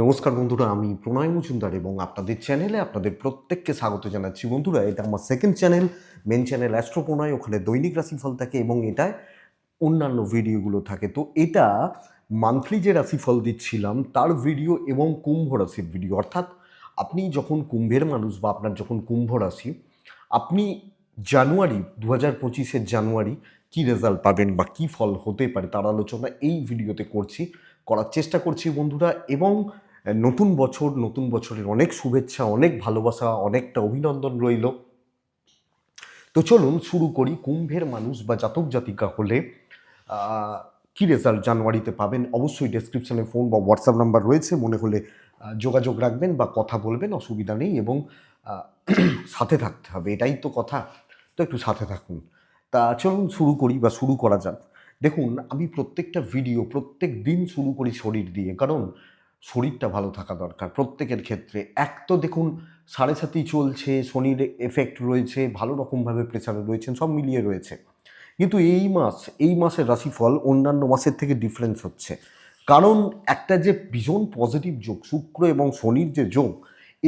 নমস্কার বন্ধুরা, আমি প্রণয় মজুমদার এবং আপনাদের চ্যানেলে আপনাদের প্রত্যেককে স্বাগত জানাচ্ছি। বন্ধুরা, এটা আমার second channel main channel astro Pranay ওখানে দৈনিক রাশিফল থাকে এবং এটায় অন্যান্য ভিডিওগুলো থাকে। তো এটা মান্থলি যে রাশিফল দিচ্ছিলাম, তার ভিডিও এবং কুম্ভ রাশির ভিডিও অর্থাৎ আপনি যখন কুম্ভের মানুষ বা আপনার যখন কুম্ভ রাশি, আপনি জানুয়ারি দু হাজার পঁচিশের জানুয়ারি কী রেজাল্ট পাবেন বা কী ফল হতে পারে তার আলোচনা এই ভিডিওতে করছি। করার চেষ্টা করছি বন্ধুরা এবং নতুন বছর, নতুন বছরের অনেক শুভেচ্ছা, অনেক ভালোবাসা, অনেকটা অভিনন্দন রইল। তো চলুন শুরু করি। কুম্ভের মানুষ বা জাতক জাতিকা হলে কি রেজাল্ট জানুয়ারিতে পাবেন? অবশ্যই ডেসক্রিপশনে ফোন বা হোয়াটসঅ্যাপ নাম্বার রয়েছে। মনে হলে যোগাযোগ রাখবেন বা কথা বলবেন, অসুবিধা নেই এবং সাথে থাকতে হবে। এটাই তো কথা। তো একটু সাথে থাকুন। তা চলুন শুরু করি বা শুরু করা যাক। দেখুন, আমি প্রত্যেকটা ভিডিও প্রত্যেক দিন শুরু করি শরীর দিয়ে, কারণ শরীরটা ভালো থাকা দরকার প্রত্যেকের ক্ষেত্রে। এক তো দেখুন, সাড়ে সাতই চলছে, শনির এফেক্ট রয়েছে, ভালো রকমভাবে প্রেসারে রয়েছেন, সব মিলিয়ে রয়েছে। কিন্তু এই মাস, এই মাসের রাশিফল অন্যান্য মাসের থেকে ডিফারেন্স হচ্ছে। কারণ একটা যে ভীষণ পজিটিভ যোগ, শুক্র এবং শনির যে যোগ,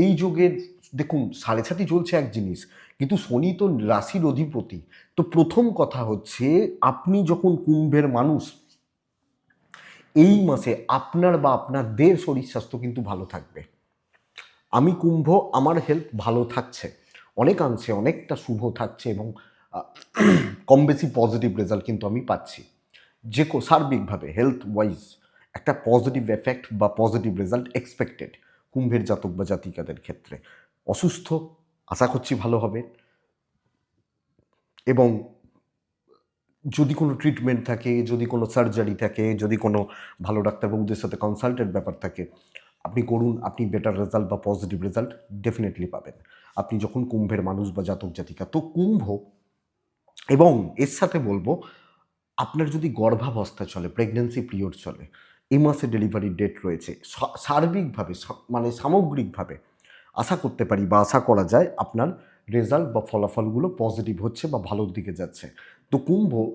এই যোগের, দেখুন, সাড়ে সাতই চলছে এক জিনিস কিন্তু শনি তো রাশির অধিপতি। তো প্রথম কথা হচ্ছে, আপনি যখন কুম্ভের মানুষ, এই মাসে আপনার বা আপনাদের শরীর স্বাস্থ্য কিন্তু ভালো থাকবে। আমি কুম্ভ, আমার হেলথ ভালো থাকছে। অনেকাংশে অনেকটা শুভ থাকছে এবং কম বেশি পজিটিভ রেজাল্ট কিন্তু আমি পাচ্ছি। যে সার্বিকভাবে হেলথ ওয়াইজ একটা পজিটিভ এফেক্ট বা পজিটিভ রেজাল্ট এক্সপেক্টেড কুম্ভের জাতক বা জাতিকাদের ক্ষেত্রে। অসুস্থ আশা করছি ভালো হবে। এবং যদি কোনো ট্রিটমেন্ট থাকে, যদি কোনো সার্জারি থাকে, যদি কোনো ভালো ডাক্তারবাবুদের সাথে কনসাল্টেড ব্যাপার থাকে, আপনি করুন, আপনি বেটার রেজাল্ট বা পজিটিভ রেজাল্ট ডেফিনেটলি পাবেন। আপনি যখন কুম্ভের মানুষ বা জাতক জাতিকা, তো কুম্ভ এবং এর সাথে বলব, আপনার যদি গর্ভাবস্থা চলে প্রেগনেন্সি পিরিয়ড চলে এই মাসে ডেলিভারির ডেট রয়েছে সার্বিকভাবে মানে সামগ্রিকভাবে আশা করতে পারি বা আশা করা যায় আপনার রেজাল্ট বা ফলাফলগুলো পজিটিভ হচ্ছে বা ভালোর দিকে যাচ্ছে। তো কুম্ভ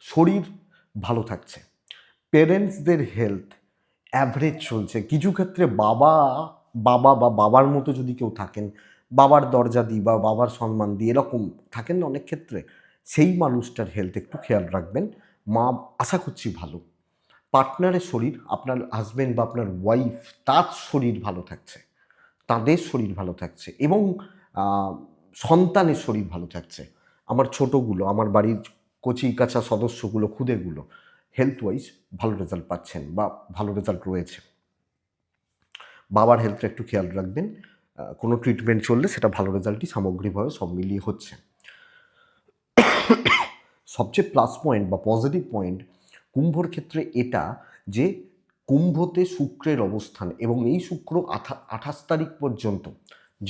শরীর ভালো থাকছে। পেরেন্টসদের হেলথ অ্যাভারেজ চলছে। কিছু ক্ষেত্রে বাবা বাবা বা বাবার মতো যদি কেউ থাকেন, বাবার দরজা দিই বা বাবার সম্মান দিই, এরকম থাকেন না অনেক ক্ষেত্রে, সেই মানুষটার হেলথ একটু খেয়াল রাখবেন। মা, আশা করছি ভালো। পার্টনারের শরীর, আপনার হাজব্যান্ড বা আপনার ওয়াইফ তার শরীর ভালো থাকছে। তাদের শরীর ভালো থাকছে এবং সন্তানের শরীর ভালো থাকছে। আমার ছোটোগুলো, আমার বাড়ির কচি কাঁচা সদস্যগুলো, খুদেগুলো হেলথ ওয়াইজ ভালো রেজাল্ট পাচ্ছেন বা ভালো রেজাল্ট রয়েছে। বাবার হেলথটা একটু খেয়াল রাখবেন কোনো ট্রিটমেন্ট চললে সেটা ভালো রেজাল্টই সামগ্রিকভাবে সব মিলিয়ে হচ্ছে। সবচেয়ে প্লাস পয়েন্ট বা পজিটিভ পয়েন্ট কুম্ভর ক্ষেত্রে এটা যে কুম্ভতে শুক্রের অবস্থান এবং এই শুক্র আঠা, আঠাশ তারিখ পর্যন্ত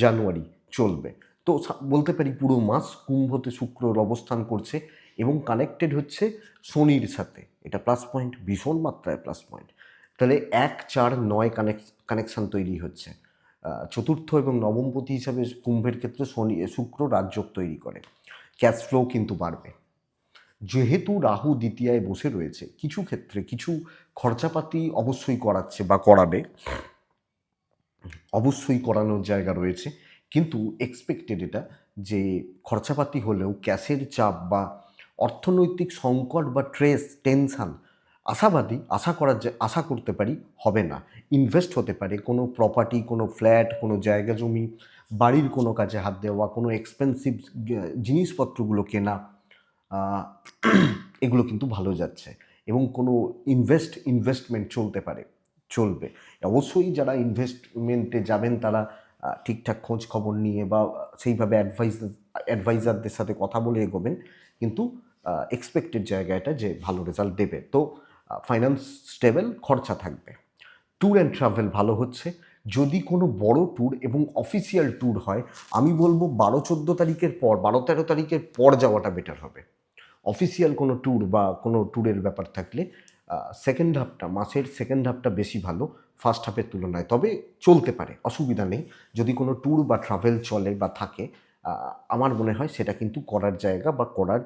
জানুয়ারি চলবে। তো বলতে পারি পুরো মাস কুম্ভতে শুক্রর অবস্থান করছে এবং কানেক্টেড হচ্ছে শনির সাথে। এটা প্লাস পয়েন্ট ভীষণ মাত্রায় প্লাস পয়েন্ট তাহলে এক, চার, নয় কানেক্ট কানেকশান তৈরি হচ্ছে। চতুর্থ এবং নবমপতি হিসাবে কুম্ভের ক্ষেত্রে শনি, শুক্র রাজযোগ তৈরি করে। ক্যাশ ফ্লো কিন্তু বাড়বে। যেহেতু রাহু দ্বিতীয়ায় বসে রয়েছে, কিছু ক্ষেত্রে কিছু খরচাপাতি অবশ্যই করাচ্ছে বা করাবে। অবশ্যই করানোর জায়গা রয়েছে, কিন্তু এক্সপেক্টেড এটা যে খরচাপাতি হলেও ক্যাশের চাপ বা অর্থনৈতিক সংকট বা ট্রেস টেনশান আশাবাদী আশা করার আশা করতে পারি হবে না। ইনভেস্ট হতে পারে কোনো প্রপার্টি কোনো ফ্ল্যাট কোনো জায়গা জমি, বাড়ির কোনো কাজে হাত দেওয়া, কোনো এক্সপেন্সিভ জিনিসপত্রগুলো কেনা। এগুলো কিন্তু ভালো যাচ্ছে এবং কোনো ইনভেস্ট ইনভেস্টমেন্ট চলতে পারে, চলবে। অবশ্যই যারা ইনভেস্টমেন্টে যাবেন, তারা ঠিকঠাক খোঁজ খবর নিয়ে বা সেইভাবে অ্যাডভাইস অ্যাডভাইজারদের সাথে কথা বলে এগোবেন, কিন্তু এক্সপেক্টেড জায়গাটা যে ভালো রেজাল্ট দেবে। তো ফাইন্যান্স স্টেবল খরচা থাকবে। ট্যুর অ্যান্ড ট্রাভেল ভালো হচ্ছে। যদি কোনো বড় ট্যুর এবং অফিসিয়াল ট্যুর হয়, আমি বলব বারো, চোদ্দ তারিখের পর, বারো, তেরো তারিখের পর যাওয়াটা বেটার হবে। অফিসিয়াল কোনো ট্যুর বা কোনো ট্যুরের ব্যাপার থাকলে সেকেন্ড হাফটা মাসের সেকেন্ড হাফটা বেশি ভালো ফার্স্ট হাফের তুলনায়। তবে চলতে পারে, অসুবিধা নেই। যদি কোনো ট্যুর বা ট্রাভেল চলে বা থাকে আমার মনে হয় সেটা কিন্তু করার জায়গা বা করার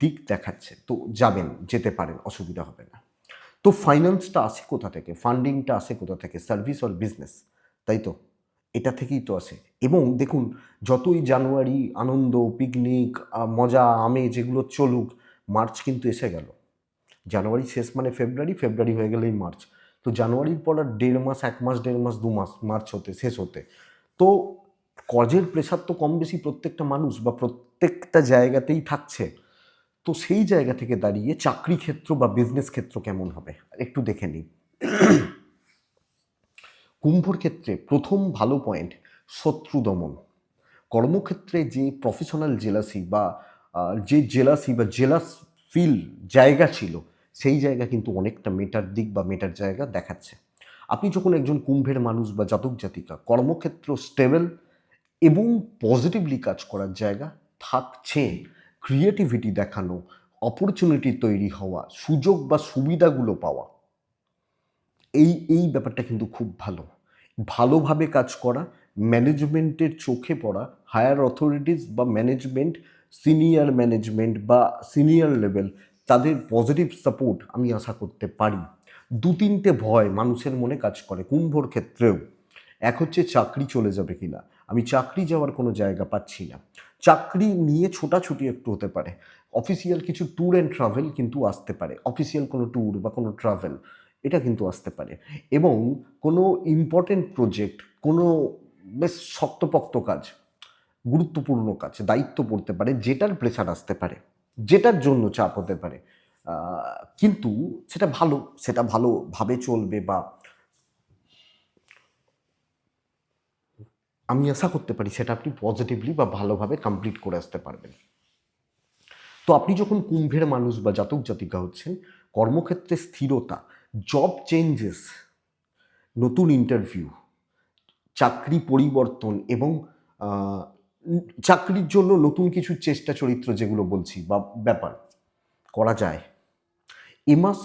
দিক দেখাচ্ছে। তো যাবেন, যেতে পারেন, অসুবিধা হবে না। তো ফাইন্যান্সটা আসে কোথা থেকে? ফান্ডিংটা আসে কোথা থেকে? সার্ভিস অর বিজনেস তাই তো? এটা থেকেই তো আসে। এবং দেখুন, যতই জানুয়ারি আনন্দ পিকনিক মজা আমেজ যেগুলো চলুক, মার্চ কিন্তু এসে গেল। জানুয়ারি শেষ মানে ফেব্রুয়ারি ফেব্রুয়ারি হয়ে গেলেই মার্চ। তো জানুয়ারির পর আর দেড় মাস, এক মাস, দেড় মাস, দু মাস, মার্চ হতে, শেষ হতে। তো কজের প্রেশার তো কম বেশি প্রত্যেকটা মানুষ বা প্রত্যেকটা জায়গাতেই থাকছে। তো সেই জায়গা থেকে দাঁড়িয়ে চাকরি ক্ষেত্র বা বিজনেস ক্ষেত্র কেমন হবে? একটু দেখে নিই। কুম্ভর ক্ষেত্রে প্রথম ভালো পয়েন্ট শত্রু দমন। কর্মক্ষেত্রে যে প্রফেশনাল জেলাসি বা যে জেলাসি বা জেলাস ফিল জায়গা ছিল, সেই জায়গা কিন্তু অনেকটা মেটার দিক বা মেটার জায়গা দেখাচ্ছে। আপনি যখন একজন কুম্ভের মানুষ বা জাতক জাতিকা, কর্মক্ষেত্র স্টেবল এবং পজিটিভলি কাজ করার জায়গা থাকছে। ক্রিয়েটিভিটি দেখানো অপরচুনিটি তৈরি হওয়া, সুযোগ বা সুবিধাগুলো পাওয়া। এই এই ব্যাপারটা কিন্তু খুব ভালো। ভালোভাবে কাজ করা, ম্যানেজমেন্টের চোখে পড়া, হায়ার অথরিটিস বা ম্যানেজমেন্ট, সিনিয়র ম্যানেজমেন্ট বা সিনিয়র লেভেল, তাদের পজিটিভ সাপোর্ট আমি আশা করতে পারি। দু তিনটে ভয় মানুষের মনে কাজ করে কুম্ভর ক্ষেত্রেও। এক হচ্ছে চাকরি চলে যাবে কিনা। আমি চাকরি যাওয়ার কোনো জায়গা পাচ্ছি না। চাকরি নিয়ে ছোটাছুটি একটু হতে পারে। অফিসিয়াল কিছু ট্যুর অ্যান্ড ট্রাভেল কিন্তু আসতে পারে। অফিসিয়াল কোনো ট্যুর বা কোনো ট্রাভেল। এটা কিন্তু আসতে পারে। এবং কোনো ইম্পর্টেন্ট প্রজেক্ট কোনো বেশ শক্তপোক্ত কাজ, গুরুত্বপূর্ণ কাজ, দায়িত্ব পড়তে পারে, যেটার প্রেশার আসতে পারে, যেটার জন্য চাপ হতে পারে। কিন্তু সেটা ভালো, সেটা ভালোভাবে চলবে বা আমি আশা করতে পারি সেটা আপনি পজিটিভলি বা ভালোভাবে কমপ্লিট করে আসতে পারবেন। তো আপনি যখন কুম্ভের মানুষ বা জাতক জাতিকা হচ্ছেন, কর্মক্ষেত্রে স্থিরতা জব চেঞ্জেস নতুন ইন্টারভিউ চাকরি পরিবর্তন এবং চাকরির জন্য নতুন কিছু চেষ্টা চরিত্র যেগুলো বলছি বা ব্যাপার করা যায়। এ মাস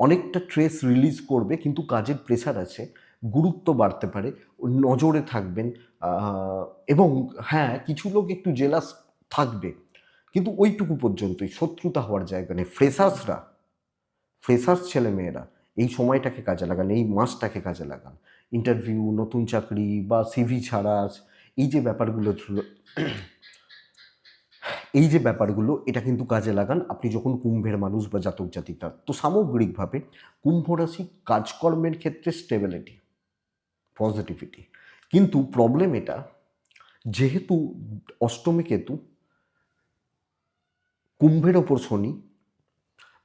অনেকটা ট্রেস রিলিজ করবে কিন্তু কাজের প্রেশার আছে, গুরুত্ব বাড়তে পারে, নজরে থাকবেন এবং হ্যাঁ কিছু লোক একটু জেলাস থাকবে, কিন্তু ওইটুকু পর্যন্তই শত্রুতা হওয়ার জায়গা নেই। ফ্রেশার্সরা ফ্রেশার্স ছেলেমেয়েরা এই সময়টাকে কাজে লাগান, এই মাসটাকে কাজে লাগান। ইন্টারভিউ নতুন চাকরি বা সিভি ছাড়া এই যে ব্যাপারগুলো এই যে ব্যাপারগুলো, এটা কিন্তু কাজে লাগান। আপনি যখন কুম্ভের মানুষ বা জাতক জাতিকা তো সামগ্রিকভাবে কুম্ভ রাশি কাজকর্মের ক্ষেত্রে স্টেবিলিটি পজিটিভিটি কিন্তু প্রবলেম এটা, যেহেতু অষ্টমী কেতু, কুম্ভের ওপর শনি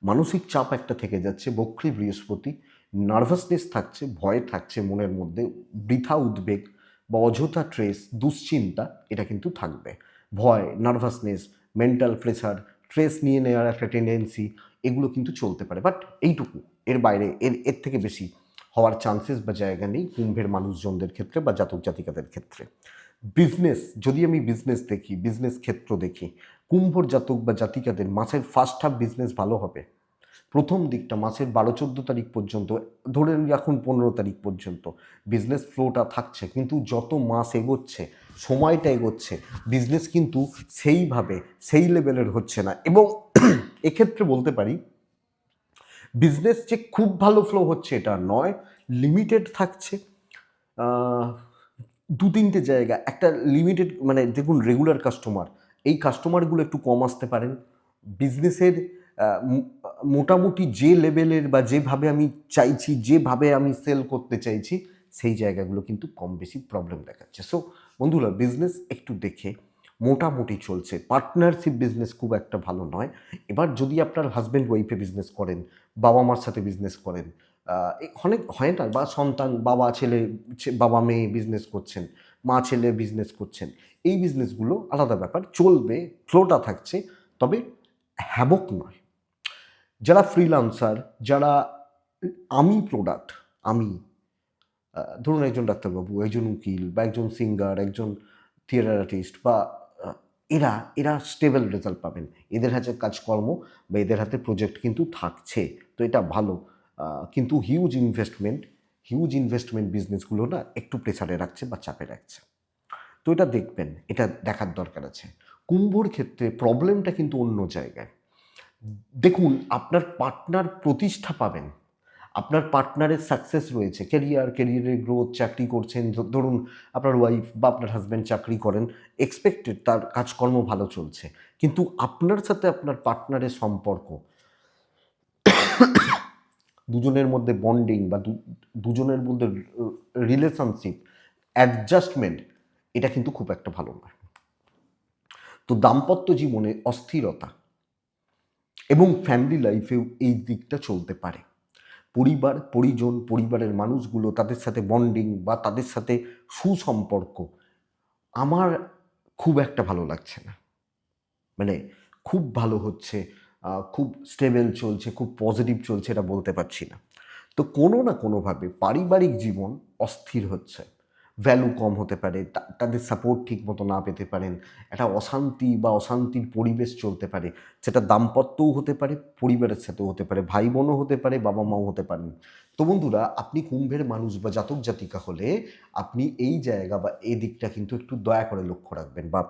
মানসিক চাপ একটা থেকে যাচ্ছে, বক্রী বৃহস্পতি, নার্ভাসনেস থাকছে, ভয় থাকছে মনের মধ্যে, বৃথা উদ্বেগ বা অযথা ট্রেস দুশ্চিন্তা, এটা কিন্তু থাকবে। ভয়, নার্ভাসনেস মেন্টাল প্রেশার ট্রেস নিয়ে নেওয়ার একটা টেন্ডেন্সি এগুলো কিন্তু চলতে পারে। বাট এইটুকু, এর বাইরে, এর এর থেকে বেশি হওয়ার চান্সেস বা জায়গা নেই কুম্ভের মানুষজনদের ক্ষেত্রে বা জাতক জাতিকাদের ক্ষেত্রে। বিজনেস যদি আমি বিজনেস দেখি বিজনেস ক্ষেত্র দেখি কুম্ভর জাতক বা জাতিকাদের মাসের ফার্স্ট হাফ বিজনেস ভালো হবে। প্রথম দিকটা মাসের বারো চোদ্দ তারিখ পর্যন্ত, ধরে রাখুন পনেরো তারিখ পর্যন্ত বিজনেস ফ্লোটা থাকছে। কিন্তু যত মাস এগোচ্ছে, সময়টা এগোচ্ছে বিজনেস কিন্তু সেইভাবে, সেই লেভেলের হচ্ছে না। এবং এক্ষেত্রে বলতে পারি বিজনেস যে খুব ভালো ফ্লো হচ্ছে এটা নয় লিমিটেড থাকছে। দু তিনটে জায়গা, একটা লিমিটেড মানে দেখুন রেগুলার কাস্টমার এই কাস্টমারগুলো একটু কম আসতে পারেন। বিজনেসের মোটামুটি যে লেভেলের বা যেভাবে আমি চাইছি, যেভাবে আমি সেল করতে চাইছি, সেই জায়গাগুলো কিন্তু কম বেশি প্রবলেম দেখাচ্ছে। সো বন্ধুরা বিজনেস একটু দেখে মোটামুটি চলছে। পার্টনারশিপ বিজনেস খুব একটা ভালো নয়। এবার যদি আপনার হাজব্যান্ড ওয়াইফে বিজনেস করেন, বাবা মার সাথে বিজনেস করেন অনেক হয় না? বা সন্তান, বাবা, ছেলে বাবা, মেয়ে বিজনেস করছেন, মা, ছেলে বিজনেস করছেন। এই বিজনেসগুলো আলাদা ব্যাপার, চলবে ফ্লোটা থাকছে, তবে হ্যাবক নয়। যারা ফ্রিলান্সার যারা আমি প্রোডাক্ট আমি ধরুন একজন ডাক্তারবাবু, একজন উকিল বা একজন সিঙ্গার একজন থিয়েটার আর্টিস্ট বা এরা এরা স্টেবল রেজাল্ট পাবেন। এদের হাতে কাজকর্ম বা এদের হাতে প্রজেক্ট কিন্তু থাকছে, তো এটা ভালো। কিন্তু হিউজ ইনভেস্টমেন্ট হিউজ ইনভেস্টমেন্ট বিজনেসগুলো না একটু প্রেসারে রাখছে বা চাপে রাখছে। তো এটা দেখবেন, এটা দেখার দরকার আছে। কুম্ভর ক্ষেত্রে প্রবলেমটা কিন্তু অন্য জায়গায়। দেখুন, আপনার পার্টনার প্রতিষ্ঠা পাবেন। আপনার পার্টনারের সাকসেস রয়েছে। কেরিয়ার কেরিয়ারের গ্রোথ চাকরি করছেন ধরুন আপনার ওয়াইফ বা আপনার হাজব্যান্ড চাকরি করেন এক্সপেক্টেড তার কাজকর্ম ভালো চলছে। কিন্তু আপনার সাথে আপনার পার্টনারের সম্পর্ক, দুজনের মধ্যে বন্ডিং বা দুজনের মধ্যে রিলেশনশিপ অ্যাডজাস্টমেন্ট এটা কিন্তু খুব একটা ভালো নয়। তো দাম্পত্য জীবনে অস্থিরতা এবং ফ্যামিলি লাইফেও এই দিকটা চলতে পারে। পরিবার, পরিজন, পরিবারের মানুষগুলো তাদের সাথে বন্ডিং বা তাদের সাথে সুসম্পর্ক আমার খুব একটা ভালো লাগছে না। মানে খুব ভালো হচ্ছে খুব স্টেবল চলছে, খুব পজিটিভ চলছে এটা বলতে পারছি না। তো কোনো না কোনোভাবে পারিবারিক জীবন অস্থির হচ্ছে। ভ্যালু কম হতে পারে তাদের সাপোর্ট ঠিক মতো না পেতে পারেন, একটা অশান্তি বা অশান্তির পরিবেশ চলতে পারে, সেটা দাম্পত্যও হতে পারে, পরিবারের সাথেও হতে পারে ভাই বোনও হতে পারে বাবা মাও হতে পারেন তো বন্ধুরা, আপনি কুম্ভের মানুষ বা জাতক জাতিকা হলে আপনি এই জায়গা বা এই দিকটা কিন্তু একটু দয়া করে লক্ষ্য রাখবেন বা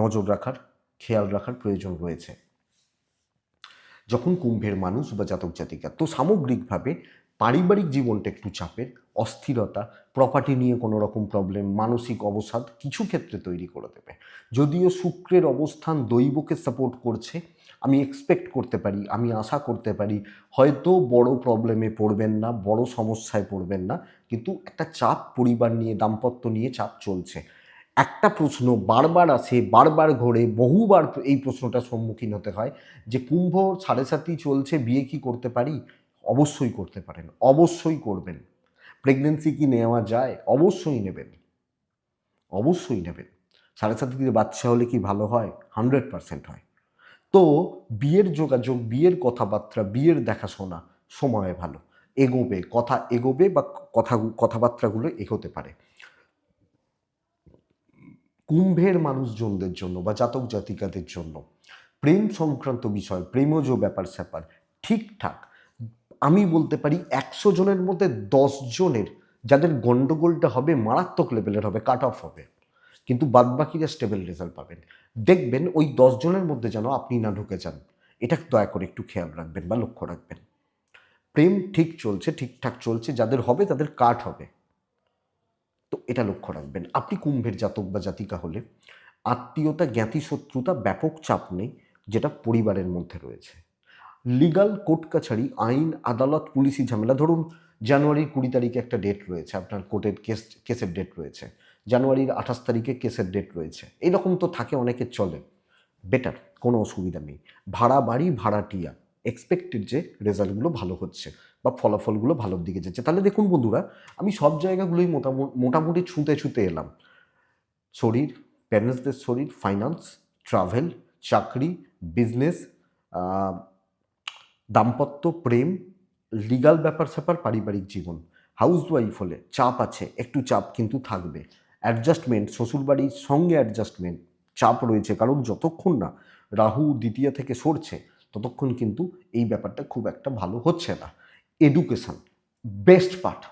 নজর রাখার, খেয়াল রাখার প্রয়োজন রয়েছে। যখন কুম্ভের মানুষ বা জাতক জাতিকা, তো সামগ্রিকভাবে পারিবারিক জীবনটা একটু চাপের অস্থিরতা প্রপার্টি নিয়ে কোনো রকম প্রবলেম মানসিক অবসাদ কিছু ক্ষেত্রে তৈরি করে দেবে। যদিও শুক্রের অবস্থান দৈবকে সাপোর্ট করছে, আমি এক্সপেক্ট করতে পারি, আমি আশা করতে পারি, হয়তো বড় প্রবলেমে পড়বেন না, বড় সমস্যায় পড়বেন না, কিন্তু একটা চাপ পরিবার নিয়ে, দাম্পত্য নিয়ে চাপ চলছে। একটা প্রশ্ন বারবার আসে, বারবার ঘোরে, বহুবার এই প্রশ্নটার সম্মুখীন হতে হয় যে কুম্ভ সাড়ে সাতই চলছে, বিয়ে কি করতে পারি? অবশ্যই করতে পারেন, অবশ্যই করবেন। প্রেগনেন্সি কি নেওয়া যায়? অবশ্যই নেবেন। অবশ্যই নেবেন। সাড়ে সাতিতে বাচ্চা হলে কি ভালো হয়? হান্ড্রেড পারসেন্ট হয়। তো বিয়ের যোগাযোগ, বিয়ের কথাবার্তা, বিয়ের দেখাশোনা সময়ে ভালো। এগোবে, কথা এগোবে বা কথা, কথাবার্তাগুলো এগোতে পারে। কুম্ভের মানুষজনদের জন্য বা জাতক জাতিকাদের জন্য প্রেম সংক্রান্ত বিষয়, প্রেমজ ব্যাপার স্যাপার ঠিকঠাক আমি বলতে পারি একশো জনের মধ্যে দশ জনের যাদের গন্ডগোলটা হবে, মারাত্মক লেভেলের হবে কাট অফ হবে। কিন্তু বাদবাকিরা স্টেবল রেজাল্ট পাবেন। দেখবেন ওই দশ জনের মধ্যে যেন আপনি না ঢুকে যান। এটা দয়া করে একটু খেয়াল রাখবেন বা লক্ষ্য রাখবেন। প্রেম ঠিক চলছে, ঠিকঠাক চলছে, যাদের হবে তাদের কাট হবে। তো এটা লক্ষ্য রাখবেন। আপনি কুম্ভের জাতক বা জাতিকা হলে আত্মীয়তা জ্ঞাতি শত্রুতা ব্যাপক চাপ নেই, যেটা পরিবারের মধ্যে রয়েছে। লিগাল কোর্ট কাছারি আইন, আদালত, পুলিশি ঝামেলা। ধরুন, জানুয়ারির কুড়ি তারিখে একটা ডেট রয়েছে, আপনার কোর্টের কেস, কেসের ডেট রয়েছে। জানুয়ারির আঠাশ তারিখে কেসের ডেট রয়েছে। এরকম তো থাকে অনেকে চলে। বেটার কোনো অসুবিধা নেই। ভাড়া বাড়ি ভাড়াটিয়া এক্সপেক্টেড যে রেজাল্টগুলো ভালো হচ্ছে বা ফলাফলগুলো ভালোর দিকে যাচ্ছে। তাহলে দেখুন বন্ধুরা, আমি সব জায়গাগুলোই মোটামুটি মোটামুটি ছুঁতে ছুঁতে এলাম। শরীর প্যারেন্টসদের শরীর ফাইন্যান্স ট্রাভেল চাকরি বিজনেস দাম্পত্য প্রেম লিগাল ব্যাপার স্যাপার পারিবারিক জীবন। হাউস ওয়াইফ হলে চাপ আছে, একটু চাপ কিন্তু থাকবে। অ্যাডজাস্টমেন্ট শ্বশুরবাড়ির সঙ্গে অ্যাডজাস্টমেন্ট চাপ রয়েছে, কারণ যতক্ষণ না রাহু দ্বিতীয় থেকে সরছে, ততক্ষণ কিন্তু এই ব্যাপারটা খুব একটা ভালো হচ্ছে না। Education best part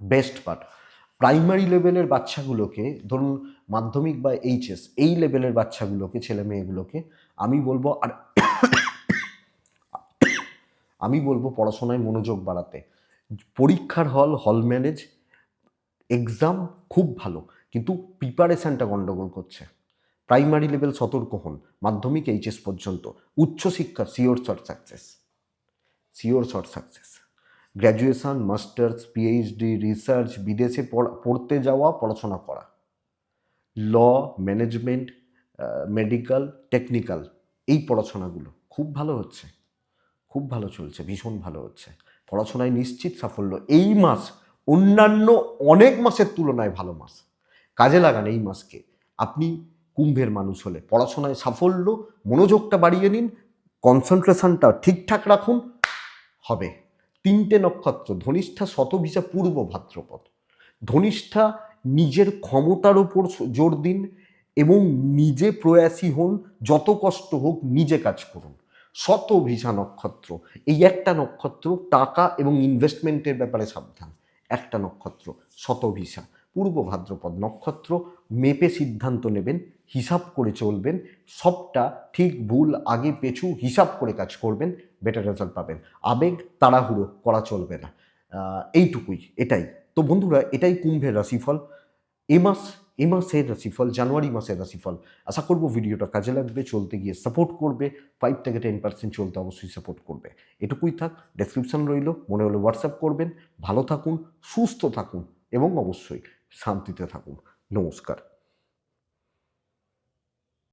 best part primary লেভেলের বাচ্চাগুলোকে, ধরুন মাধ্যমিক বা এইচএস এই লেভেলের বাচ্চাগুলোকে ছেলে মেয়েগুলোকে আমি বলব আর আমি বলব পড়াশোনায় মনোযোগ বাড়াতে। পরীক্ষার হল হল ম্যানেজ এক্সাম খুব ভালো, কিন্তু প্রিপারেশানটা গণ্ডগোল করছে। প্রাইমারি লেভেল সতর্ক হন, মাধ্যমিক এইচএস পর্যন্ত উচ্চশিক্ষা sure shot success sure shot success graduation masters PhD research বিদেশে পড়া- পড়তে যাওয়া, পড়াশোনা করা। ল ম্যানেজমেন্ট মেডিকেল টেকনিক্যাল এই পড়াশোনাগুলো খুব ভালো হচ্ছে। খুব ভালো চলছে, ভীষণ ভালো হচ্ছে। পড়াশোনায় নিশ্চিত সাফল্য। এই মাস, অন্যান্য অনেক মাসের তুলনায় ভালো মাস। কাজে লাগান এই মাসকে। আপনি কুম্ভের মানুষ হলে পড়াশোনায় সাফল্য, মনোযোগটা বাড়িয়ে নিন কনসেন্ট্রেশনটা ঠিকঠাক রাখুন, হবে। তিনটে নক্ষত্র, ধনিষ্ঠা, শতভিসা, পূর্ব ভাদ্রপদ। ধনিষ্ঠা নিজের ক্ষমতার ওপর জোর দিন এবং নিজে প্রয়াসী হন, যত কষ্ট হোক নিজে কাজ করুন। শত ভিসা নক্ষত্র। এই একটা নক্ষত্র টাকা এবং ইনভেস্টমেন্টের ব্যাপারে সাবধান। একটা নক্ষত্র, শত ভিসা। পূর্ব ভাদ্রপদ নক্ষত্র, মেপে সিদ্ধান্ত নেবেন, হিসাব করে চলবেন, সবটা ঠিক ভুল, আগে পেছু হিসাব করে কাজ করবেন বেটার রেজাল্ট পাবেন। আবেগ তাড়াহুড়ো করা চলবে না। এইটুকুই, এটাই। তো বন্ধুরা, এটাই কুম্ভের রাশিফল। এ মাস এ মাসের রাশিফল, জানুয়ারি মাসের রাশিফল। আশা করব ভিডিওটা কাজে লাগবে, চলতে গিয়ে সাপোর্ট করবে ফাইভ থেকে টেন পার্সেন্ট চলতে অবশ্যই সাপোর্ট করবে। এটুকুই থাক ডেসক্রিপশান রইল, মনে হলে হোয়াটসঅ্যাপ করবেন। ভালো থাকুন, সুস্থ থাকুন, এবং অবশ্যই শান্তিতে থাকুন। নমস্কার।